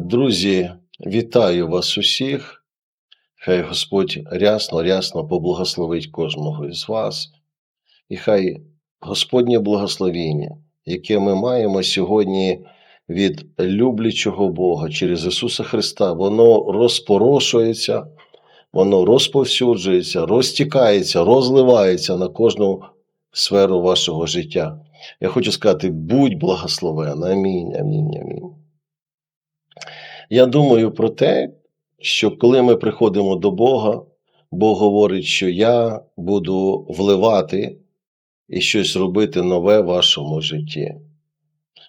Друзі, вітаю вас усіх. Хай Господь рясно, рясно поблагословить кожного із вас. І хай Господнє благословіння, яке ми маємо сьогодні від люблячого Бога через Ісуса Христа, воно розпорошується, воно розповсюджується, розтікається, розливається на кожну сферу вашого життя. Я хочу сказати, будь благословен. Амінь, амінь, амінь. Я думаю про те, що коли ми приходимо до Бога, Бог говорить, що я буду вливати і щось робити нове в вашому житті.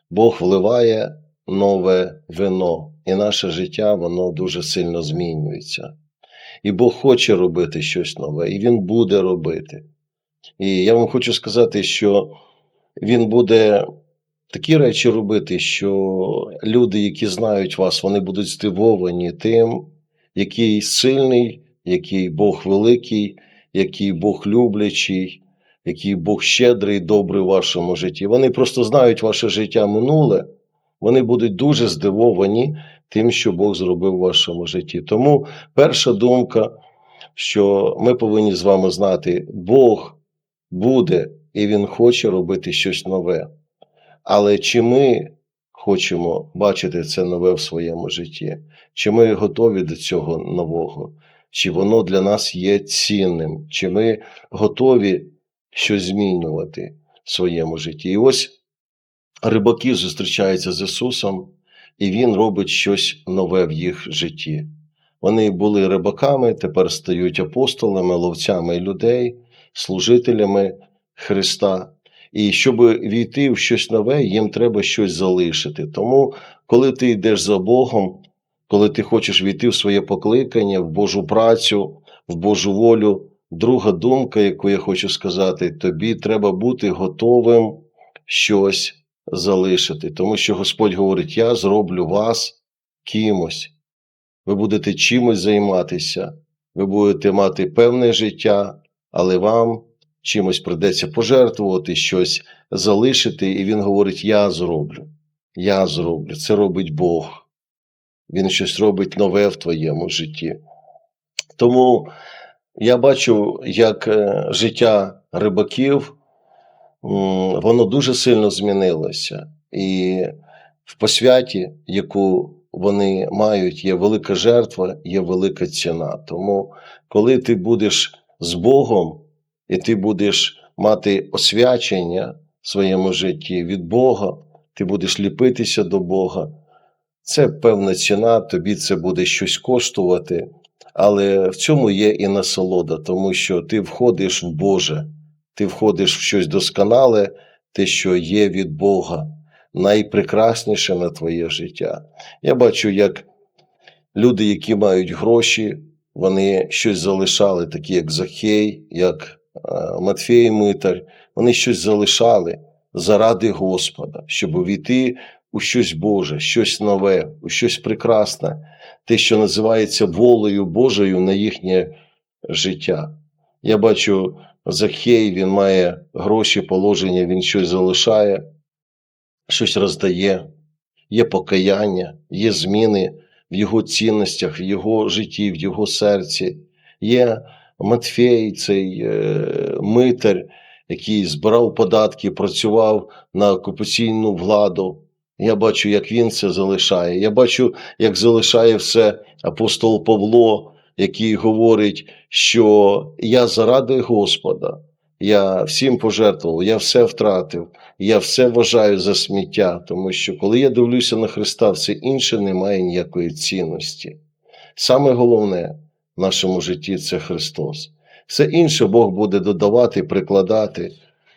Бог вливає нове вино, і наше життя воно дуже сильно змінюється. І Бог хоче робити щось нове, і Він буде робити. І я вам хочу сказати, що Він буде такі речі робити, що люди, які знають вас, вони будуть здивовані тим, який сильний, який Бог великий, який Бог люблячий, який Бог щедрий, добрий в вашому житті. Вони просто знають ваше життя минуле, вони будуть дуже здивовані тим, що Бог зробив в вашому житті. Тому перша думка, що ми повинні з вами знати, Бог буде і Він хоче робити щось нове. Але чи ми хочемо бачити це нове в своєму житті? Чи ми готові до цього нового? Чи воно для нас є цінним? Чи ми готові щось змінювати в своєму житті? І ось рибаки зустрічаються з Ісусом, і Він робить щось нове в їх житті. Вони були рибаками, тепер стають апостолами, ловцями людей, служителями Христа. І щоб війти в щось нове, їм треба щось залишити. Тому, коли ти йдеш за Богом, коли ти хочеш війти в своє покликання, в Божу працю, в Божу волю, друга думка, яку я хочу сказати, тобі треба бути готовим щось залишити. Тому що Господь говорить: Я зроблю вас кимось. Ви будете чимось займатися, ви будете мати певне життя, але вам чимось придеться пожертвувати, щось залишити, і він говорить: Я зроблю, я зроблю. Це робить Бог. Він щось робить нове в твоєму житті. Тому я бачу, як е, життя рибаків, воно дуже сильно змінилося. І в посвяті, яку вони мають, є велика жертва, є велика ціна. Тому, коли ти будеш з Богом, і ти будеш мати освячення в своєму житті від Бога, ти будеш ліпитися до Бога. Це певна ціна, тобі це буде щось коштувати, але в цьому є і насолода, тому що ти входиш в Боже, ти входиш в щось досконале, те, що є від Бога, найпрекрасніше на твоє життя. Я бачу, як люди, які мають гроші, вони щось залишали, такі як Захей, як Матфій Митар, вони щось залишали заради Господа, щоб увійти у щось Боже, щось нове, у щось прекрасне, те, що називається волею Божою на їхнє життя. Я бачу, Захей, він має гроші, положення, він щось залишає, щось роздає, є покаяння, є зміни в його цінностях, в його житті, в його серці. є Матфей, цей е, митар, який збирав податки, працював на окупаційну владу. Я бачу, як він це залишає. Я бачу, як залишає все апостол Павло, який говорить, що я заради Господа, я всім пожертвував, я все втратив, я все вважаю за сміття, тому що коли я дивлюся на Христа, все інше не має ніякої цінності. Саме головне нашому житті це Христос. Все інше Бог буде додавати, прикладати.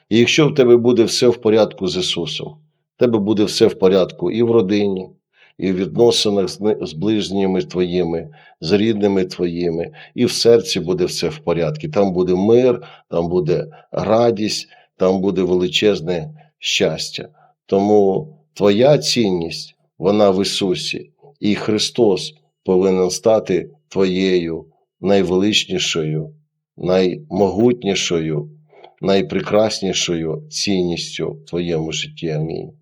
І якщо в тебе буде все в порядку з Ісусом, в тебе буде все в порядку і в родині, і в відносинах з ближніми твоїми, з рідними твоїми, і в серці буде все в порядку. Там буде мир, там буде радість, там буде величезне щастя. Тому твоя цінність, вона в Ісусі, і Христос повинен стати твоєю найвеличнішою, наймогутнішою, найпрекраснішою цінністю в твоєму житті. Амінь.